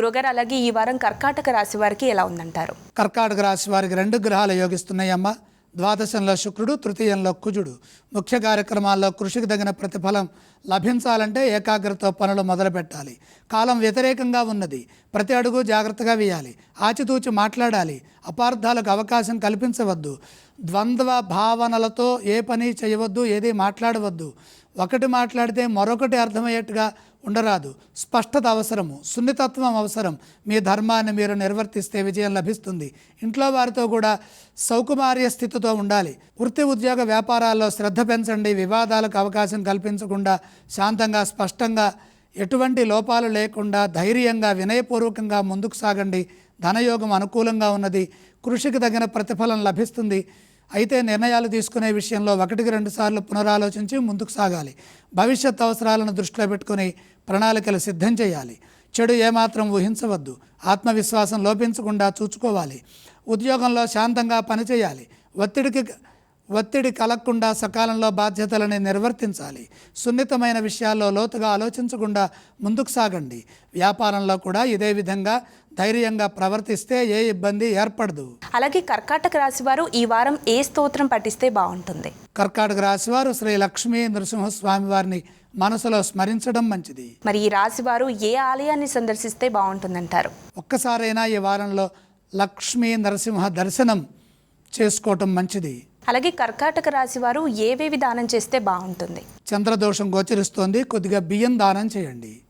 గురుగారు అలాగే ఈ వారం కర్కాటక రాశి వారికి ఎలా ఉందంటారు? కర్కాటక రాశి వారికి రెండు గ్రహాలు యోగిస్తున్నాయమ్మ. ద్వాదశంలో శుక్రుడు తృతీయంలో కుజుడు. ముఖ్య కార్యక్రమాల్లో కృషికి తగిన ప్రతిఫలం లభించాలంటే ఏకాగ్రత పనులు మొదలుపెట్టాలి కాలం వ్యతిరేకంగా ఉన్నది. ప్రతి అడుగు జాగ్రత్తగా వేయాలి. ఆచితూచి మాట్లాడాలి. అపార్థాలకు అవకాశం కల్పించవద్దు. ద్వంద్వ భావనలతో ఏ పని చేయవద్దు ఏది మాట్లాడవద్దు. ఒకటి మాట్లాడితే మరొకటి అర్థమయ్యేట్టుగా ఉండరాదు. స్పష్టత అవసరము సున్నితత్వం అవసరం. మీ ధర్మాన్ని మీరు నిర్వర్తిస్తే విజయం లభిస్తుంది. ఇంట్లో వారితో కూడా సౌకుమార్య స్థితితో ఉండాలి. వృత్తి ఉద్యోగ వ్యాపారాల్లో శ్రద్ధ పెంచండి. వివాదాలకు అవకాశం కల్పించకుండా శాంతంగా స్పష్టంగా ఎటువంటి లోపాలు లేకుండా ధైర్యంగా వినయపూర్వకంగా ముందుకు సాగండి. ధనయోగం అనుకూలంగా ఉన్నది. కృషికి తగిన ప్రతిఫలం లభిస్తుంది. అయితే నిర్ణయాలు తీసుకునే విషయంలో ఒకటికి రెండు సార్లు పునరాలోచించి ముందుకు సాగాలి. భవిష్యత్ అవసరాలను దృష్టిలో పెట్టుకుని ప్రణాళికలు సిద్ధం చేయాలి. చెడు ఏమాత్రం ఊహించవద్దు. ఆత్మవిశ్వాసం లోపించకుండా చూసుకోవాలి ఉద్యోగంలో శాంతంగా పనిచేయాలి. ఒత్తిడికి ఒత్తిడి కలగకుండా సకాలంలో బాధ్యతలని నిర్వర్తించాలి. సున్నితమైన విషయాల్లో లోతుగా ఆలోచించకుండా ముందుకు సాగండి. వ్యాపారంలో కూడా ఇదే విధంగా ధైర్యంగా ప్రవర్తిస్తే ఏ ఇబ్బంది ఏర్పడదు. అలాగే కర్కాటక రాశి వారు ఈ వారం ఏ స్తోత్రం పఠిస్తే బాగుంటుంది? కర్కాటక రాశివారు శ్రీ లక్ష్మీ నరసింహస్వామి వారిని మనసులో స్మరించడం మంచిది. మరి ఈ రాశి వారు ఏ ఆలయాన్ని సందర్శిస్తే బాగుంటుందంటారు? ఒక్కసారైనా ఈ వారంలో లక్ష్మీ నరసింహ దర్శనం చేసుకోవటం మంచిది. అలాగే కర్కాటక రాశి వారు ఏవేవి దానం చేస్తే బాగుంటుంది? చంద్రదోషం గోచరిస్తోంది. కొద్దిగా బియ్యం దానం చేయండి.